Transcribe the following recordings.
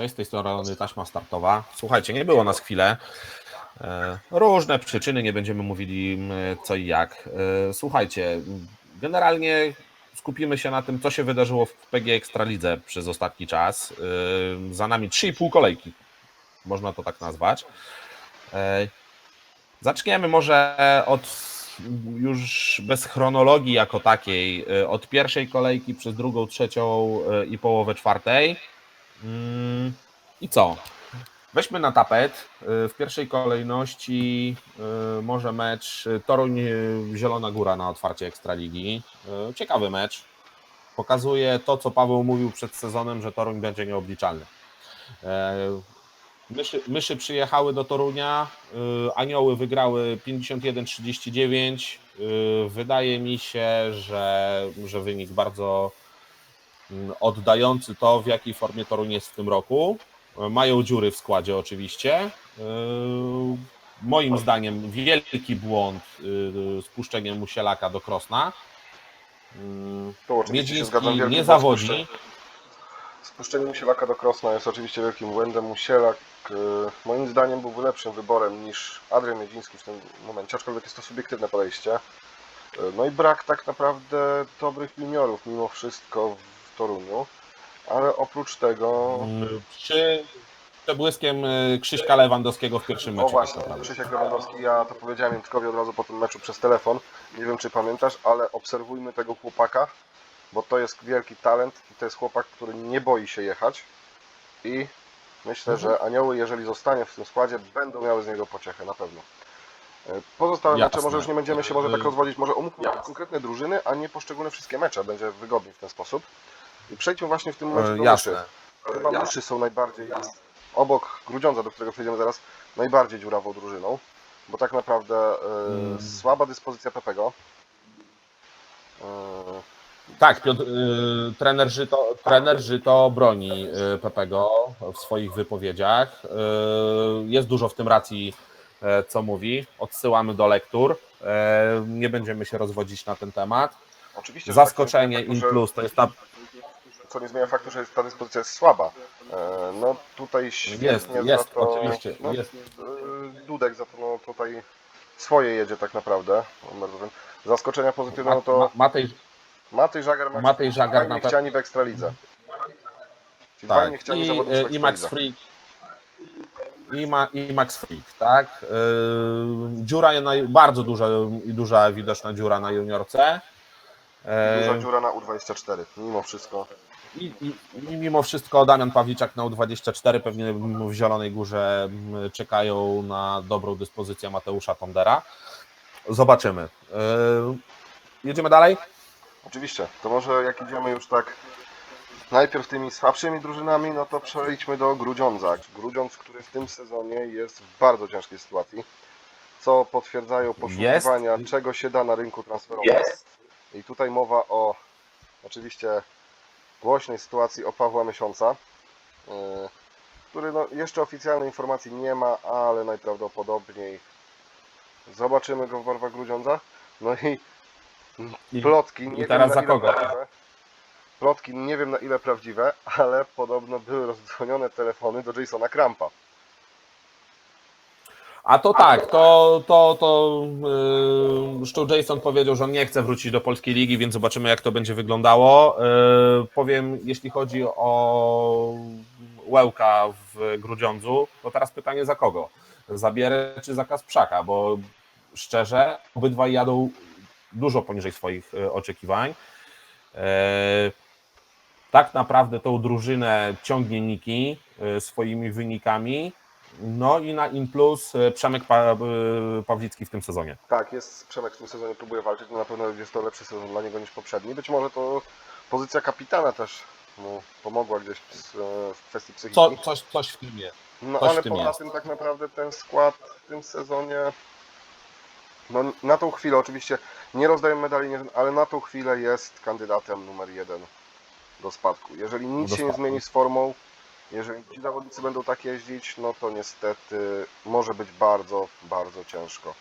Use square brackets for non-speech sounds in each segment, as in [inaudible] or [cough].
Cześć, z tej strony taśma startowa. Słuchajcie, nie było nas chwilę. E, Różne przyczyny, nie będziemy mówili co i jak. E, Słuchajcie, generalnie skupimy się na tym, co się wydarzyło w PG Ekstralidze przez ostatni czas. E, Za nami 3,5 kolejki, można to tak nazwać. Zaczniemy może od już bez chronologii jako takiej, od pierwszej kolejki przez drugą, trzecią i połowę czwartej. Mm, I co? Weźmy na tapet. Y, W pierwszej kolejności y, może mecz Toruń y, Zielona Góra na otwarcie Ekstraligi. Ciekawy mecz. Pokazuje to, co Paweł mówił przed sezonem, że Toruń będzie nieobliczalny. E, Myszy, myszy przyjechały do Torunia, Anioły wygrały 51-39. Y, Wydaje mi się, że, że wynik bardzo oddający to, w jakiej formie Toruń jest w tym roku. Mają dziury w składzie oczywiście. Yy, Moim zdaniem wielki błąd yy, spuszczeniem Musielaka do Krosna. Się zgadzam. Miedziński wielki nie zawodzi. Spuszczenie Musielaka do Krosna jest oczywiście wielkim błędem. Musielak e, moim zdaniem byłby lepszym wyborem niż Adrian Miedziński w tym momencie, aczkolwiek jest to subiektywne podejście. E, No i brak tak naprawdę dobrych juniorów mimo wszystko Toruniu, ale oprócz tego... Yy, Przy przebłyskiem yy, Krzyśka Lewandowskiego w pierwszym O meczu. właśnie, tak. Krzysiek Lewandowski, ja to powiedziałem Jędrkowi od razu po tym meczu przez telefon. Nie wiem, czy pamiętasz, ale obserwujmy tego chłopaka, bo to jest wielki talent i to jest chłopak, który nie boi się jechać. I myślę, Mhm. że Anioły, jeżeli zostanie w tym składzie, będą miały z niego pociechę, na pewno. E, Pozostałe Jasne. mecze może już nie będziemy się może tak Yy, rozwodzić, może omówmy konkretne drużyny, a nie poszczególne wszystkie mecze, będzie wygodniej w ten sposób. I przejdźmy właśnie w tym momencie Yy, do Jasne. myszy. Chyba myszy są najbardziej, obok Grudziądza, do którego przejdziemy zaraz, najbardziej dziurawą drużyną, bo tak naprawdę e, Mm. słaba dyspozycja Pepego. E, Tak, Piotr, yy, trener, Żyto, trener Żyto broni Pepego w swoich wypowiedziach. Jest dużo w tym racji, e, co mówi. Odsyłamy do lektur. E, nie będziemy się rozwodzić na ten temat. oczywiście, że Zaskoczenie tak, in że- plus to jest ta. Co nie zmienia faktu, że jest, ta dyspozycja jest słaba. E, no tutaj świetnie Jest, za jest, to, oczywiście. No, Jest. e, Dudek za to no, tutaj swoje jedzie tak naprawdę. Zaskoczenia pozytywne no to ma, Matej, Matej Żagar, Max, Matej Żagar na chciani w Ekstralidze. Czyli tak. chciani I, w I Max. Freak. I, ma, I Max Freak, tak? Dziura, bardzo duża i duża widoczna dziura na juniorce. E, Duża dziura na U24, mimo wszystko. I, i, I mimo wszystko Damian Pawliczak na U24 pewnie w Zielonej Górze m, czekają na dobrą dyspozycję Mateusza Tondera. Zobaczymy. Yy, jedziemy dalej? Oczywiście, to może jak idziemy już tak najpierw tymi słabszymi drużynami, no to przejdźmy do Grudziądza. Grudziądz, który w tym sezonie jest w bardzo ciężkiej sytuacji, co potwierdzają poszukiwania, czego się da na rynku transferowym. I tutaj mowa o oczywiście głośnej sytuacji o Pawła Miesiąca, yy, który no, jeszcze oficjalnej informacji nie ma, ale najprawdopodobniej zobaczymy go w barwach Grudziądza. No i I, Plotki, nie i teraz wiem za na ile kogo? prawdziwe. Plotki nie wiem na ile prawdziwe, ale podobno były rozdzwonione telefony do Jasona Krampa. A to tak, to, to, to yy, Jason powiedział, że on nie chce wrócić do polskiej ligi, więc zobaczymy jak to będzie wyglądało. Yy, powiem, jeśli chodzi o Łełka w Grudziądzu, to teraz pytanie za kogo? Za Bierę czy za Kasprzaka, bo szczerze, obydwaj jadą dużo poniżej swoich yy, oczekiwań. Yy, tak naprawdę tą drużynę ciągnie Niki yy, swoimi wynikami. No i na in plus e, Przemek pa, y, Pawlicki w tym sezonie. Tak, jest Przemek w tym sezonie próbuje walczyć, no na pewno jest to lepszy sezon dla niego niż poprzedni. Być może to pozycja kapitana też mu pomogła gdzieś e, w kwestii psychiki. Co, coś, coś w tym jest. No coś ale tym poza jest. tym tak naprawdę ten skład w tym sezonie no na tą chwilę oczywiście nie rozdaję medali, nie- ale na tą chwilę jest kandydatem numer jeden do spadku. Jeżeli nic Do się nie spadku. zmieni z formą, jeżeli ci zawodnicy będą tak jeździć, no to niestety może być bardzo, bardzo ciężko.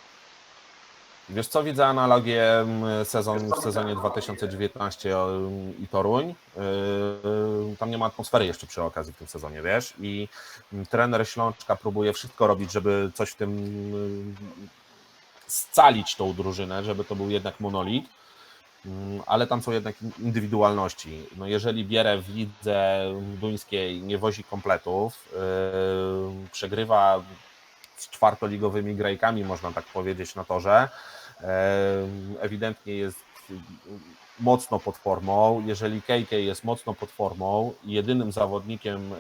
Wiesz co, widzę analogię mm, sezon, w sezonie 2019 i Toruń. Yy, Tam nie ma atmosfery jeszcze przy okazji w tym sezonie, wiesz? I mm, trener Ślączka próbuje wszystko robić, żeby coś w tym scalić tą drużynę, żeby to był jednak monolit. Mm, Ale tam są jednak indywidualności. No jeżeli Bierę w lidze duńskiej nie wozi kompletów, yy, przegrywa z czwartoligowymi grajkami, można tak powiedzieć, na torze. Em, Ewidentnie jest mocno pod formą. Jeżeli KK jest mocno pod formą, jedynym zawodnikiem, e,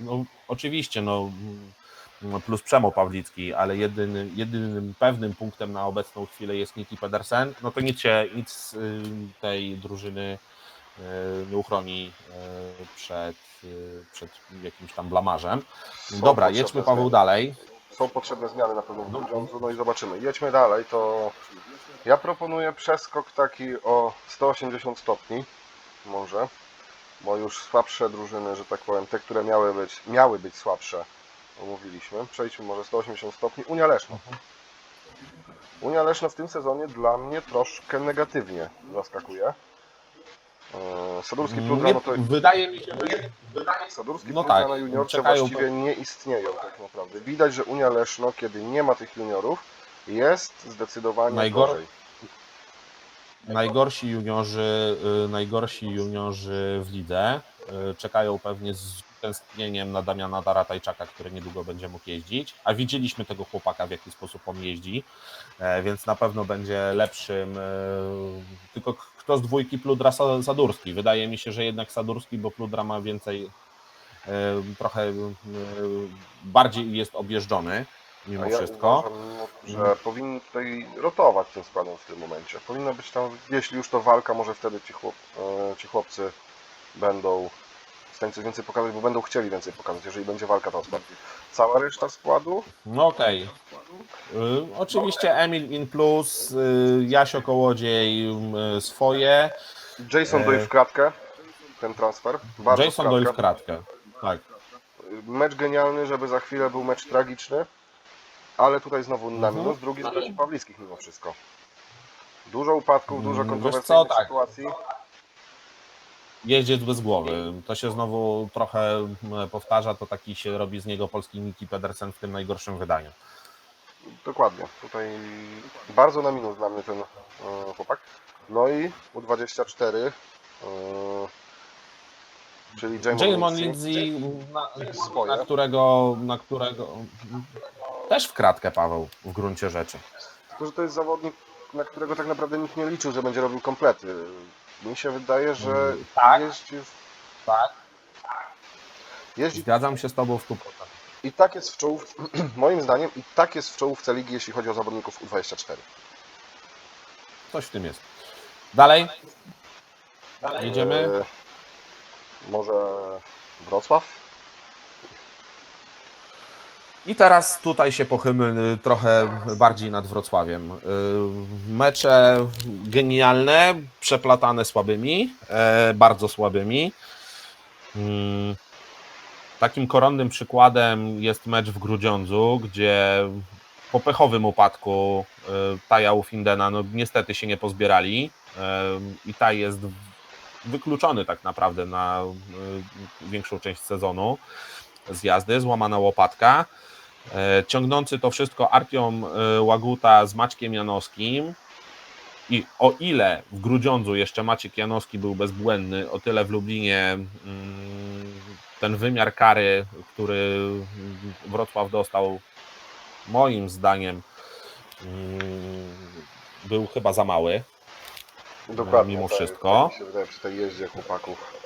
no oczywiście, no plus Przemo Pawlicki, ale jedynym, jedynym pewnym punktem na obecną chwilę jest Niki Pedersen, no to nic się, nic y, tej drużyny e, nie uchroni e, przed, y, przed jakimś tam blamarzem. Są Dobra, jedźmy Paweł zmiany. dalej. Są potrzebne zmiany na pewno w Grudziądzu, no i zobaczymy. Jedźmy dalej, to ja proponuję przeskok taki o 180 stopni, może, bo już słabsze drużyny, że tak powiem, te, które miały być, miały być słabsze, omówiliśmy. Przejdźmy może 180 stopni. Unia Leszno. Unia Leszno w tym sezonie dla mnie troszkę negatywnie zaskakuje. Eee, Sadurski Pludra, no to wydaje mi się, że Sadurski No tak, na juniorce czekają właściwie nie istnieją tak naprawdę. Widać, że Unia Leszno, kiedy nie ma tych juniorów, jest zdecydowanie Najgor- gorzej. najgorsi juniorzy, y, najgorsi juniorzy w lidze y, czekają pewnie z tęsknieniem na Damiana Daratajczaka, który niedługo będzie mógł jeździć, a widzieliśmy tego chłopaka, w jaki sposób on jeździ, e, więc na pewno będzie lepszym, e, tylko kto z dwójki Pludra Sa- Sadurski? Wydaje mi się, że jednak Sadurski, bo Pludra ma więcej, e, trochę bardziej jest objeżdżony mimo ja wszystko. uważam, że powinni tutaj rotować tym składem w tym momencie. Powinno być tam, jeśli już to walka, może wtedy ci, chłop, ci chłopcy będą coś więcej pokazać, bo będą chcieli więcej pokazać, jeżeli będzie walka tam. Cała reszta składu, No okej. Y, Oczywiście Emil in plus, y, Jasio Kołodziej y, swoje, Jason E, doi w kratkę, ten transfer. Bardzo Jason w Doyle w kratkę. Tak. Mecz genialny, żeby za chwilę był mecz tragiczny, ale tutaj znowu na Mhm. minus, drugi z Pawlickich mimo wszystko. Dużo upadków, dużo Mm, wiesz kontrowersyjnych co, tak. sytuacji. Jeździec bez głowy. To się znowu trochę m, powtarza, to taki się robi z niego polski Niki Pedersen w tym najgorszym wydaniu. Dokładnie. Tutaj bardzo na minus dla mnie ten e, chłopak. No i U24, e, czyli Jamon Lindsay. Na, na, którego, na którego też w kratkę Paweł w gruncie rzeczy. Tylko, że to jest zawodnik, na którego tak naprawdę nikt nie liczył, że będzie robił komplety. Mi się wydaje, że Mm, tak. jeździ, w- Tak, jeździ zgadzam się z tobą w 100%. I tak jest w czołówce, [clears throat] moim zdaniem, i tak jest w czołówce ligi, jeśli chodzi o zawodników U24. Coś w tym jest. Dalej. Jedziemy. E, może Wrocław? I teraz tutaj się pochylmy y, trochę bardziej nad Wrocławiem. Y, Mecze genialne, przeplatane słabymi, e, bardzo słabymi. Mm, Takim koronnym przykładem jest mecz w Grudziądzu, gdzie po pechowym upadku y, Taja Ufindena no, niestety się nie pozbierali e, i Taj jest wykluczony tak naprawdę na większą część sezonu z jazdy, złamana łopatka. E, Ciągnący to wszystko Artiom e, Łaguta z Maćkiem Janowskim. I o ile w Grudziądzu jeszcze Maciek Janowski był bezbłędny, o tyle w Lublinie mm, ten wymiar kary, który Wrocław dostał, moim zdaniem, mm, był chyba za mały. Dokładnie. mimo tak, wszystko. Tak mi się wydaje przy tej jeździe chłopaków.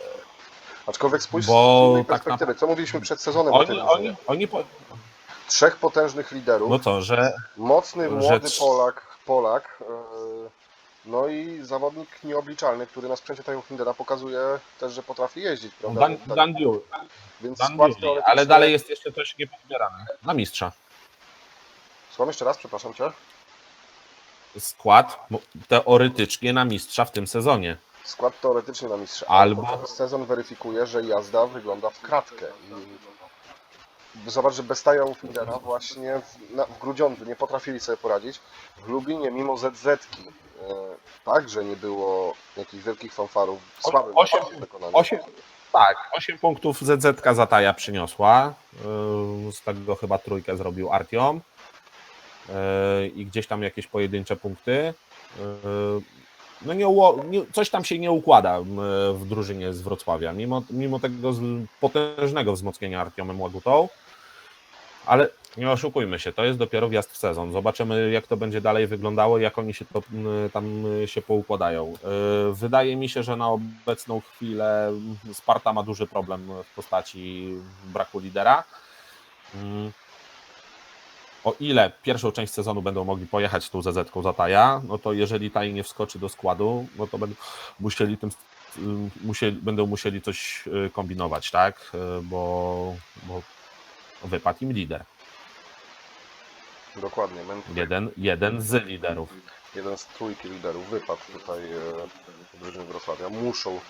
Aczkolwiek spójrz Bo z innej tak perspektywy, co mówiliśmy przed sezonem o tej Oni, drużynie? oni, po... Trzech potężnych liderów, No co, że mocny, że młody trz- Polak, Polak e, no i zawodnik nieobliczalny, który na sprzęcie Tają Hindera pokazuje też, że potrafi jeździć, prawda? Dan, Tak, Dan Więc Dan skład teoretyczny... ale dalej jest jeszcze coś niepozbierane. Na mistrza. Słucham jeszcze raz, przepraszam Cię. skład mo- teoretycznie na mistrza w tym sezonie. Skład teoretycznie na mistrza. Albo- Sezon weryfikuje, że jazda wygląda w kratkę. I zobacz, że bez Taja Findera właśnie w, na, w Grudziądzu nie potrafili sobie poradzić. W Lublinie mimo ZZ-ki e, także nie było jakichś wielkich fanfarów. Słaby osiem- wykonany. Osiem, tak, 8 punktów ZZ Zataja przyniosła. Yy, Z tego chyba trójkę zrobił Artiom. Yy, I gdzieś tam jakieś pojedyncze punkty. No nie, nie, coś tam się nie układa w drużynie z Wrocławia, mimo, mimo tego potężnego wzmocnienia Artiomem Łagutą. Ale nie oszukujmy się, to jest dopiero wjazd w sezon. Zobaczymy, jak to będzie dalej wyglądało, jak oni się to, tam się poukładają. Y, Wydaje mi się, że na obecną chwilę Sparta ma duży problem w postaci braku lidera. O ile pierwszą część sezonu będą mogli pojechać tą ZZ-ką Zataja, no to jeżeli Taj nie wskoczy do składu, no to będą musieli tym y, musieli, będą musieli coś y, kombinować, tak? Y, Bo, bo wypadł im lider. Dokładnie. Jeden, jeden z liderów. jeden z trójki liderów wypadł tutaj e, drużyny Wrocławia. Muszą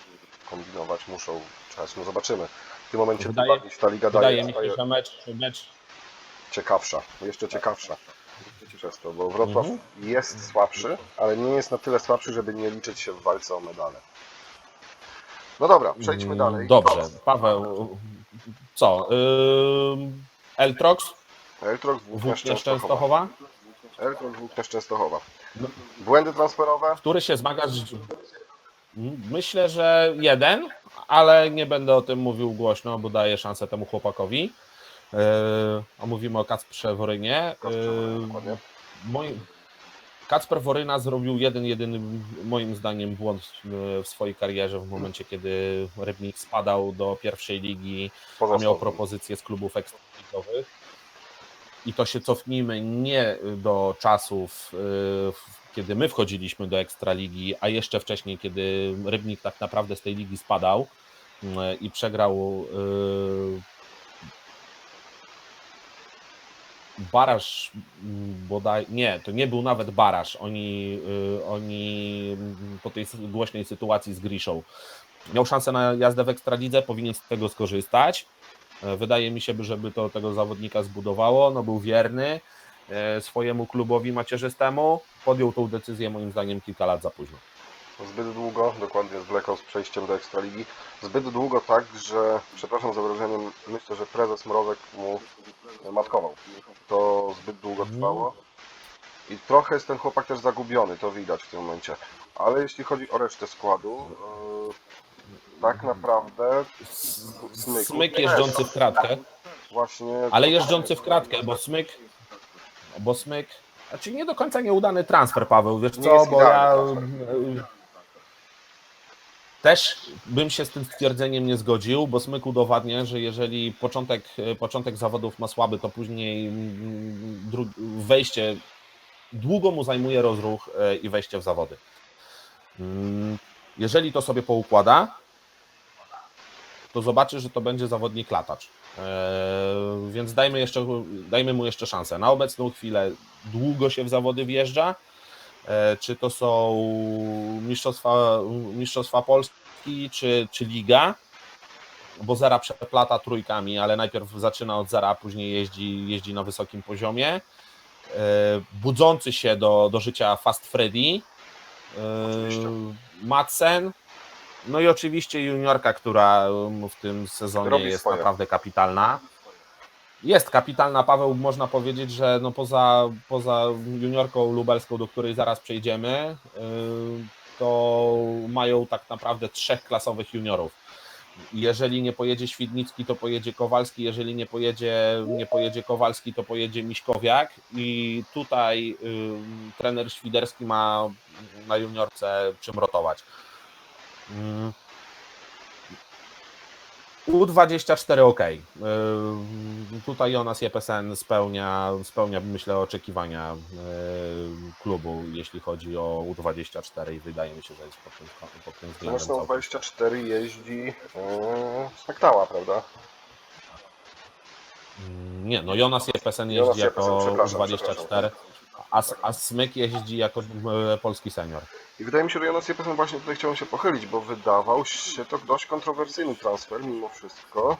kombinować, muszą czekać. No zobaczymy. W tym momencie Wydaje- wydaje, ta liga Wydaje daje, mi się, że mecz, mecz ciekawsza, jeszcze ciekawsza przez to, bo Wrocław Mhm. jest słabszy, ale nie jest na tyle słabszy, żeby nie liczyć się w walce o medale. No dobra, przejdźmy Mm, dalej. Dobrze, Paweł, co? Yy, Eltrox, Eltrox Włóknia Częstochowa. Częstochowa, Eltrox Włóknia Częstochowa. Błędy transferowe? który się zmaga z... Myślę, że jeden, ale nie będę o tym mówił głośno, bo daję szansę temu chłopakowi. Yy, a mówimy o Kacprze Worynie. Dokładnie. moim... Kacper Woryna zrobił jeden, jedyny moim zdaniem błąd w swojej karierze w momencie, kiedy Rybnik spadał do pierwszej ligi Poza a miał sobą. propozycje z klubów ekstraligowych. I to się cofnijmy nie do czasów, w- kiedy my wchodziliśmy do Ekstraligi, a jeszcze wcześniej, kiedy Rybnik tak naprawdę z tej ligi spadał i przegrał Baraż mm, bodaj, nie, to nie był nawet Baraż, oni, y, oni mm, po tej głośnej sytuacji z Griszą miał szansę na jazdę w Ekstralidze, powinien z tego skorzystać. E, Wydaje mi się, żeby to tego zawodnika zbudowało. No był wierny e, swojemu klubowi macierzystemu. Podjął tą decyzję moim zdaniem kilka lat za późno. Zbyt długo, dokładnie z Blackout z przejściem do Ekstraligi. Zbyt długo tak, że, przepraszam za wyrażenie, myślę, że prezes Mrozek mu matkował. Zbyt długo Mhm. trwało. I trochę jest ten chłopak też zagubiony, to widać w tym momencie. Ale jeśli chodzi o resztę składu, yy, tak naprawdę Smyk. Smyk jeżdżący w kratkę, właśnie... ale jeżdżący w kratkę, bo Smyk, bo Smyk, znaczy nie do końca nieudany transfer, Paweł, wiesz Nie co, jest bo ja idealny e, też bym się z tym stwierdzeniem nie zgodził, bo Smyk udowadnia, że jeżeli początek, początek zawodów ma słaby, to później mm, dru- wejście, długo mu zajmuje rozruch e, i wejście w zawody. Mm, Jeżeli to sobie poukłada, to zobaczy, że to będzie zawodnik latacz. Eee, Więc dajmy, jeszcze, dajmy mu jeszcze szansę. Na obecną chwilę długo się w zawody wjeżdża. E, Czy to są mistrzostwa, mistrzostwa Polski, czy, czy Liga? Bo zera przeplata trójkami, ale najpierw zaczyna od zera, a później jeździ, jeździ na wysokim poziomie. E, Budzący się do, do życia Fast Freddy. E, Oczywiście. Madsen. No i oczywiście juniorka, która w tym sezonie Robi jest swoje. naprawdę kapitalna. Jest kapitalna, Paweł, można powiedzieć, że no poza, poza juniorką lubelską, do której zaraz przejdziemy, yy, to mają tak naprawdę trzech klasowych juniorów. Jeżeli nie pojedzie Świdnicki, to pojedzie Kowalski, jeżeli nie pojedzie, nie pojedzie Kowalski, to pojedzie Miśkowiak i tutaj yy, trener Świderski ma na juniorce czym rotować. Mm. U24 ok. Yy, Tutaj Jonas Jepesen spełnia, spełnia, myślę, oczekiwania yy, klubu, jeśli chodzi o U24 i wydaje mi się, że jest pod tym, pod tym względem Zresztą całkiem 24 jeździ yy, Spektała, prawda? Mm, Nie, no Jonas Jepesen Jonas jeździ Jepesen, jako przepraszam, U24, a, a Smyk jeździ jako e, polski senior. I wydaje mi się, że Jonas Jepesen właśnie tutaj chciałem się pochylić, bo wydawał się to dość kontrowersyjny transfer mimo wszystko.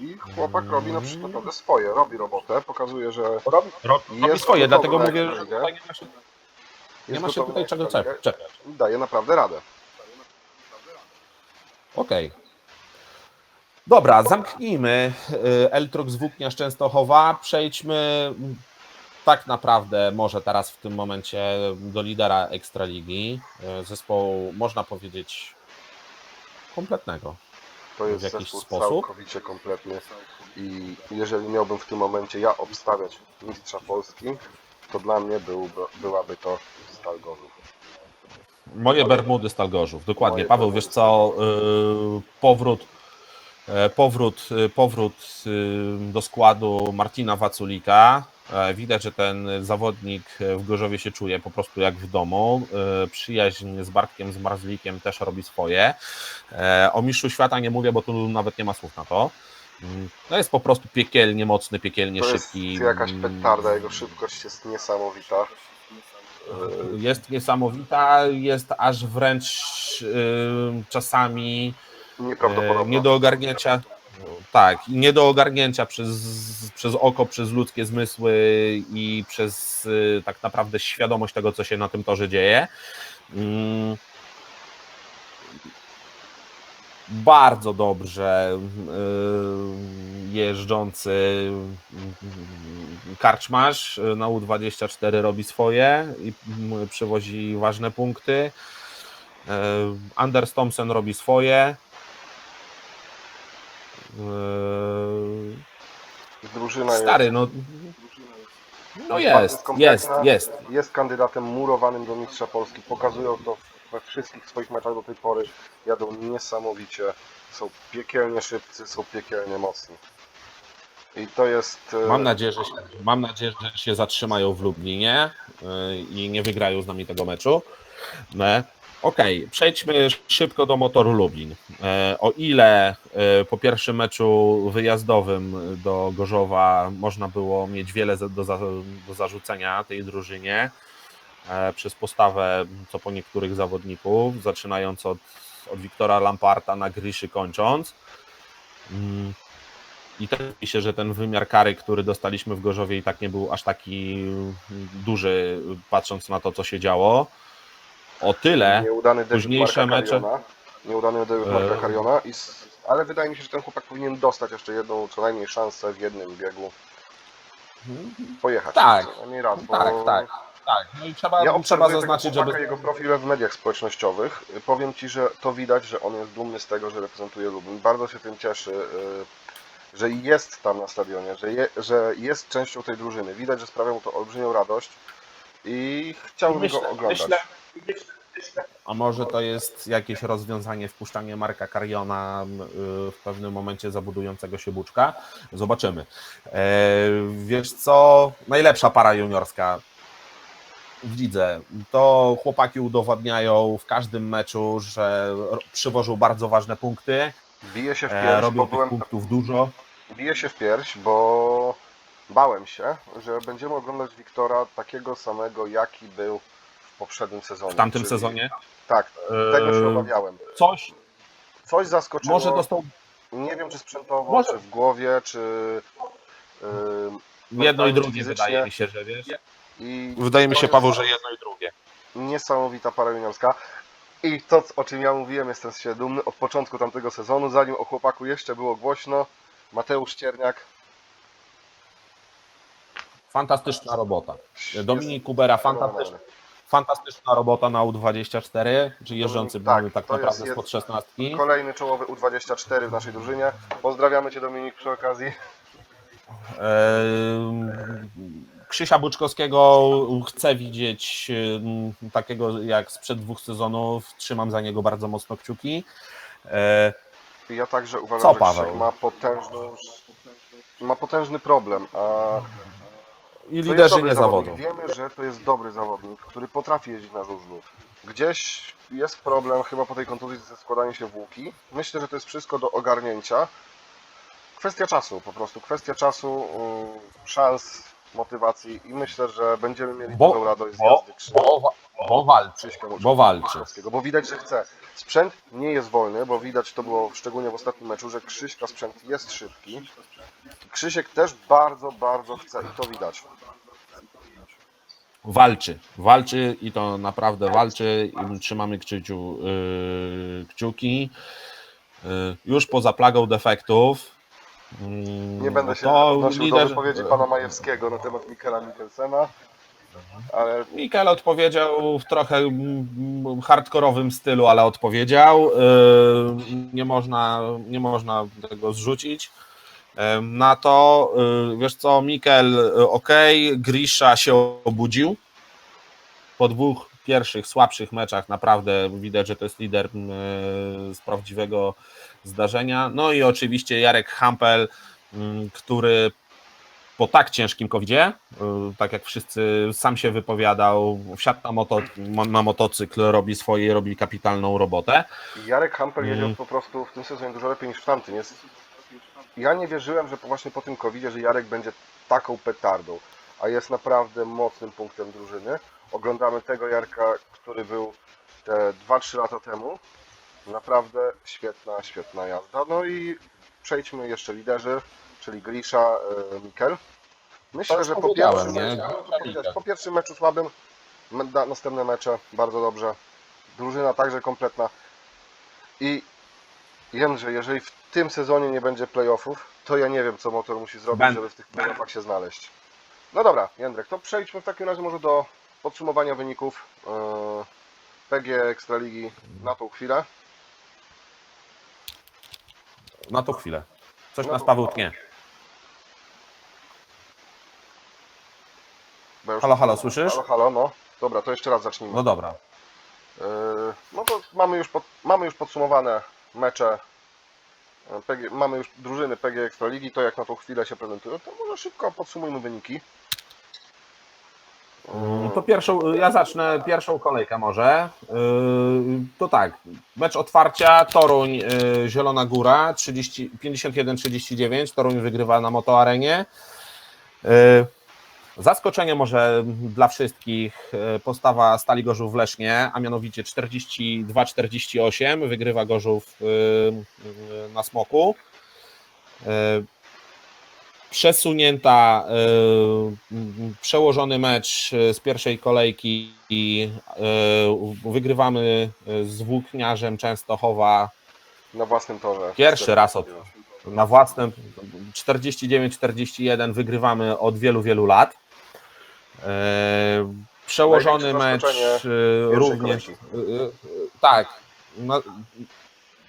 I chłopak robi na przykład naprawdę swoje, robi robotę, pokazuje, że Robi, robi Jest swoje, dlatego mówię, że tutaj nie ma się, nie ma się tutaj czego i daje naprawdę radę. Okej. Dobra, zamknijmy y, Eltrok z Włóknia z Częstochowa. Przejdźmy mm, tak naprawdę może teraz w tym momencie do lidera Ekstraligi. Y, Zespołu, można powiedzieć, kompletnego. To jest W jakiś zespół sposób? całkowicie kompletny i jeżeli miałbym w tym momencie ja obstawiać mistrza Polski, to dla mnie byłby, byłaby to Stal Gorzów. Moje Bermudy Stalgorzów, dokładnie. Moje Paweł, Bermudy wiesz co, y, powrót, e, powrót, powrót do składu Martina Waculika. E, Widać, że ten zawodnik w Gorzowie się czuje po prostu jak w domu. E, Przyjaźń z Bartkiem, z Marzlikiem też robi swoje. E, O mistrzu świata nie mówię, bo tu nawet nie ma słów na to. Mm, No jest po prostu piekielnie mocny, piekielnie To jest szybki. jakaś Mm, petarda, jego szybkość jest niesamowita. Jest niesamowita, jest aż wręcz czasami nie do ogarnięcia. Tak, nie do ogarnięcia przez, przez oko, przez ludzkie zmysły i przez y, tak naprawdę świadomość tego, co się na tym torze dzieje. Mm. Bardzo dobrze y, jeżdżący y, karczmarz na U24 robi swoje i mm, przywozi ważne punkty. Y, Anders Thompson robi swoje. Yy, Drużyna Stary, no. No Jest jest, jest, jest. jest, kandydatem murowanym do mistrza Polski. Pokazują to we wszystkich swoich meczach do tej pory. Jadą niesamowicie. Są piekielnie szybcy, są piekielnie mocni. I to jest. e, Mam nadzieję, że się, mam nadzieję, że się zatrzymają w Lublinie yy, i nie wygrają z nami tego meczu. No. Okej, przejdźmy szybko do motoru Lublin. E, O ile e, po pierwszym meczu wyjazdowym do Gorzowa można było mieć wiele do, za, do zarzucenia tej drużynie e, przez postawę co po niektórych zawodników, zaczynając od, od Wiktora Lamparta na Gryszy kończąc. Mm, I też się, że ten wymiar kary, który dostaliśmy w Gorzowie i tak nie był aż taki duży, patrząc na to, co się działo. O tyle, Nieudany debiut późniejsze Marka mecze- Kariona. Nieudany debiut E. Marka Kariona. I s... Ale wydaje mi się, że ten chłopak powinien dostać jeszcze jedną co najmniej szansę w jednym biegu. Pojechać. Tak. Co najmniej raz, bo... tak, tak, tak. No i trzeba, Ja trzeba obserwuję zaznaczyć, tego chłopaka, żeby. jego profile w mediach społecznościowych. Powiem Ci, że to widać, że on jest dumny z tego, że reprezentuje Lublin. Bardzo się tym cieszy, y, że jest tam na stadionie, że, je, że jest częścią tej drużyny. Widać, że sprawia mu to olbrzymią radość i chciałbym Myślę- go oglądać. myślę- A może to jest jakieś rozwiązanie, wpuszczanie Marka Kariona y, w pewnym momencie zabudującego się Buczka? Zobaczymy. E, Wiesz co, najlepsza para juniorska w lidze. To chłopaki udowadniają w każdym meczu, że przywożą bardzo ważne punkty, Bije się w e, pierś, bo robią tych byłem, punktów dużo. bije się w pierś, bo bałem się, że będziemy oglądać Wiktora takiego samego, jaki był poprzednim sezonie. W tamtym Czyli- sezonie. Tak, tego się E, obawiałem. Coś, Coś zaskoczyło. może dostał Nie wiem, czy sprzętowo, Może- czy w głowie, czy. Yy, jedno i drugie, fizycznie. wydaje mi się, że wiesz. i Wydaje mi się, Paweł, że jedno i drugie. Niesamowita para juniorska. I to, o czym ja mówiłem, jestem z siebie dumny. Od początku tamtego sezonu, zanim o chłopaku jeszcze było głośno, Mateusz Cierniak. Fantastyczna robota. Dominik Kubera, fantastyczna, fenomenalny. Fantastyczna robota na U24, czy jeżdżący Tak, tak, tak jest naprawdę jed- spod 16. Kolejny czołowy U24 w naszej drużynie. Pozdrawiamy Cię, Dominik, przy okazji. Krzysia Buczkowskiego chcę widzieć takiego jak sprzed dwóch sezonów. Trzymam za niego bardzo mocno kciuki. E, Ja także uważam, Co, że? Krzysiek ma potężną, ma potężny problem. A I To jest liderzy dobry nie zawodnik. zawodzą. Wiemy, że to jest dobry zawodnik, który potrafi jeździć na żużlu. Gdzieś jest problem chyba po tej kontuzji ze składaniem się w łuki. Myślę, że to jest wszystko do ogarnięcia. Kwestia czasu po prostu, kwestia czasu, mm, szans, motywacji i myślę, że będziemy mieli Bo- dużą radość z jazdy. Bo, Bo walczy. Krzyśka. Bo walczy. Bo widać, że chce. Sprzęt nie jest wolny, bo widać to było szczególnie w ostatnim meczu, że Krzyśka sprzęt jest szybki. Krzysiek też bardzo, bardzo chce i to widać. Walczy. Walczy i to naprawdę walczy. I trzymamy kciuciu, yy, kciuki. Yy, już poza plagą defektów. Yy, Nie będę się to odnosił do lider- wypowiedzi pana Majewskiego na temat Mikela Mikkelsena, ale odpowiedział w trochę mm, hardkorowym stylu, ale odpowiedział. Yy, Nie można, nie można tego zrzucić. Yy, Na to, yy, wiesz co, Mikel, ok, Grisza się obudził. Po dwóch pierwszych słabszych meczach naprawdę widać, że to jest lider z prawdziwego zdarzenia. No i oczywiście Jarek Hampel, który po tak ciężkim covidzie, y, tak jak wszyscy, sam się wypowiadał, wsiadł na, moto, na motocykl, robi swoje, robi kapitalną robotę. Jarek Hampel jedzie Mm. po prostu w tym sezonie dużo lepiej niż w tamtym. Jest... Ja nie wierzyłem, że właśnie po tym covid że Jarek będzie taką petardą, a jest naprawdę mocnym punktem drużyny. Oglądamy tego Jarka, który był te 2-3 lata temu. Naprawdę świetna, świetna jazda. No i przejdźmy jeszcze liderzy, czyli Grisza, y, Mikel. Myślę, że po pierwszym, nie? meczu, po pierwszym meczu słabym, następne mecze bardzo dobrze. Drużyna także kompletna. I Jędrzej, jeżeli w tym sezonie nie będzie playoffów, to ja nie wiem, co motor musi zrobić, Ben- żeby w tych playoffach się znaleźć. No dobra, Jędrek, to przejdźmy w takim razie może do podsumowania wyników yy, PG Ekstraligi na tą chwilę. Na tą chwilę. Coś No nas Paweł tnie. Bo już- Halo, halo, słyszysz? Halo, halo, no. Dobra, to jeszcze raz zacznijmy. No dobra. Yy, No to mamy już, pod, mamy już podsumowane mecze. yy, PG, mamy już drużyny PG Ekstraligi, to jak na tą chwilę się prezentują, to może szybko podsumujmy wyniki. Yy, To pierwszą, ja zacznę pierwszą kolejkę może. To tak, mecz otwarcia Toruń, Zielona Góra 30 51-39, Toruń wygrywa na Motoarenie. Yy, Zaskoczenie może dla wszystkich yy, postawa Stali Gorzów w Lesznie, a mianowicie 42-48, wygrywa Gorzów yy, yy, na Smoku. Przesunięta, przełożony mecz z pierwszej kolejki i wygrywamy z Włókniarzem Częstochowa Na własnym torze. Pierwszy raz od- na własnym 49-41 wygrywamy od wielu, wielu lat. Y, Przełożony mecz pierwszej również. kolejki. y, Tak. Na,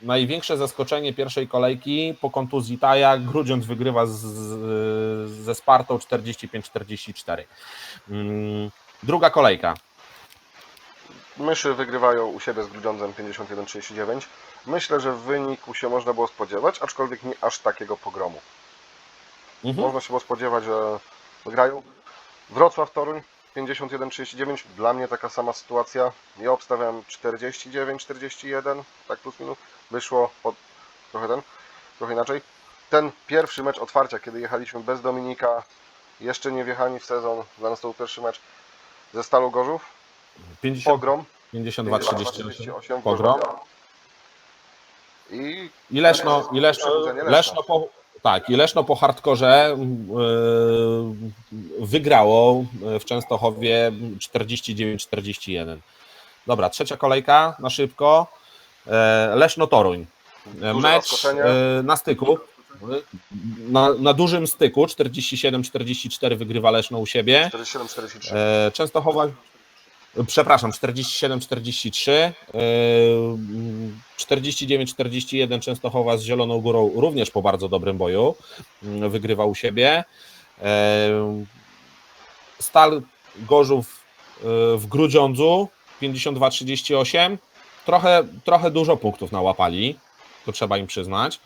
największe zaskoczenie pierwszej kolejki po kontuzji Taja. Grudziądz wygrywa z, z, ze Spartą 45-44. Mm, Druga kolejka. Myszy wygrywają u siebie z Grudziądzem 51-39. Myślę, że w wyniku się można było spodziewać, aczkolwiek nie aż takiego pogromu. Mhm. Można się było spodziewać, że wygrają. Wrocław Toruń 51-39. Dla mnie taka sama sytuacja. Ja obstawiam 49-41, tak plus minus. Wyszło pod trochę ten, trochę inaczej. Ten pierwszy mecz otwarcia, kiedy jechaliśmy bez Dominika, jeszcze nie wjechani w sezon, dla nas to był pierwszy mecz ze Stalą Gorzów. 50, Pogrom 52-38. w Pogrom. I I Leszno, i Leszno, Leszna. Leszno po, tak, i Leszno po hardkorze yy, wygrało w Częstochowie 49-41. Dobra, trzecia kolejka na szybko. E, Leszno Toruń. Mecz na styku. Na, na dużym styku 47-44 wygrywa Leszno u siebie. 47-43. E, Częstochowa, przepraszam, 47-43, e, 49-41 Częstochowa z Zieloną Górą również po bardzo dobrym boju mm, wygrywa u siebie. E, Stal Gorzów e, w Grudziądzu 52-38, trochę, trochę dużo punktów nałapali, to trzeba im przyznać.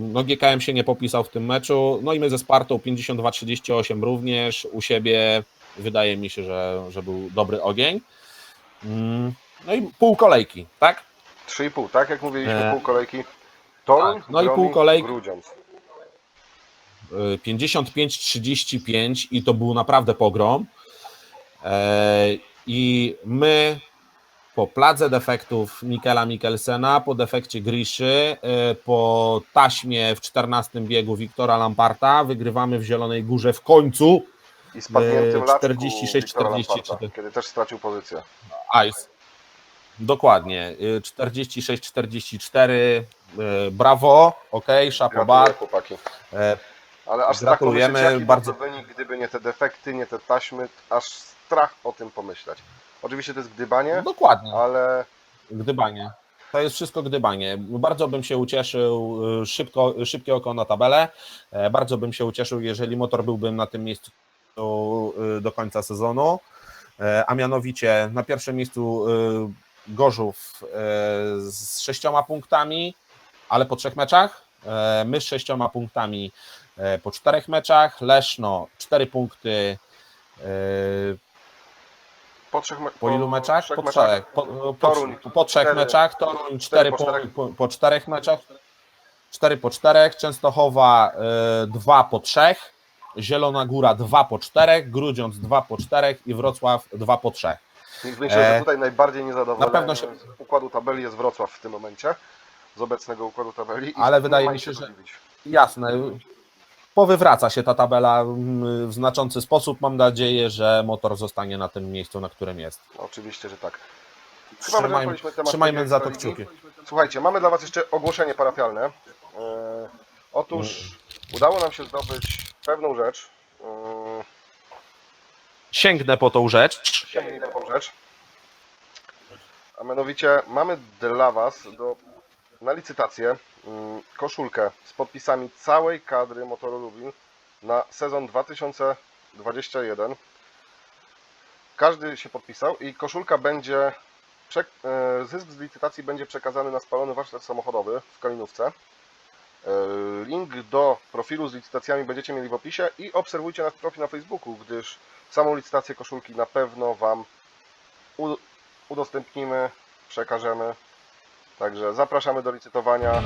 No GKM się nie popisał w tym meczu. No i my ze Spartą 52-38 również u siebie. Wydaje mi się, że, że był dobry ogień. Mm, No i pół kolejki, tak? 3,5, tak jak mówiliśmy, E, pół kolejki. Toruń, tak, no i pół kolejki. Grudziądz. Y, 55-35 i to był naprawdę pogrom. E, I my po pladze defektów Mikela Mikkelsena, po defekcie Griszy, y, po taśmie w 14 biegu Wiktora Lamparta wygrywamy w Zielonej Górze w końcu I Yy, latku 46, Wiktora 44. Lamparta, kiedy też stracił pozycję. Ice. Dokładnie. Y, 46-44. y, Brawo, ok, Gratuluję chłopaki. E, Ale aż Gratulujemy, pomyśleć, bardzo- bardzo wynik, gdyby nie te defekty, nie te taśmy, aż strach o tym pomyśleć. Oczywiście to jest gdybanie, Dokładnie. ale Gdybanie. To jest wszystko gdybanie. Bardzo bym się ucieszył, y, szybko, szybkie oko na tabelę. E, Bardzo bym się ucieszył, jeżeli motor byłby na tym miejscu y, do końca sezonu. E, A mianowicie na pierwszym miejscu y, Gorzów y, z sześcioma punktami, ale po trzech meczach. E, My z sześcioma punktami e, po czterech meczach. Leszno cztery punkty e, po trzech me- po ilu meczach? Po trzech. Po, po, Toruń po trzech cztery. meczach. Toruń cztery po po, czterech. po, po czterech meczach. Cztery po czterech. Częstochowa y, dwa po trzech. Zielona Góra dwa po czterech. Grudziądz dwa po czterech i Wrocław dwa po trzech. Myślę, że E, tutaj najbardziej niezadowolony na pewno się- z układu tabeli jest Wrocław w tym momencie, z obecnego układu tabeli. Ale wydaje mi się, że-. Jasne. Powywraca się ta tabela mm, w znaczący sposób. Mam nadzieję, że motor zostanie na tym miejscu, na którym jest. Oczywiście, że tak. Trzymajmy, trzymajmy za to kciuki. Słuchajcie, mamy dla Was jeszcze ogłoszenie parafialne. E, otóż udało nam się zdobyć pewną rzecz. E, Sięgnę po tą rzecz. sięgnij po tą rzecz. A mianowicie mamy dla Was do, na licytację mm, koszulkę z podpisami całej kadry Motoru Lublin na sezon 2021. Każdy się podpisał i koszulka będzie, e, zysk z licytacji będzie przekazany na spalony warsztat samochodowy w Kalinówce. E, Link do profilu z licytacjami będziecie mieli w opisie i obserwujcie nasz profil na Facebooku, gdyż samą licytację koszulki na pewno Wam udostępnimy, przekażemy. Także zapraszamy do licytowania.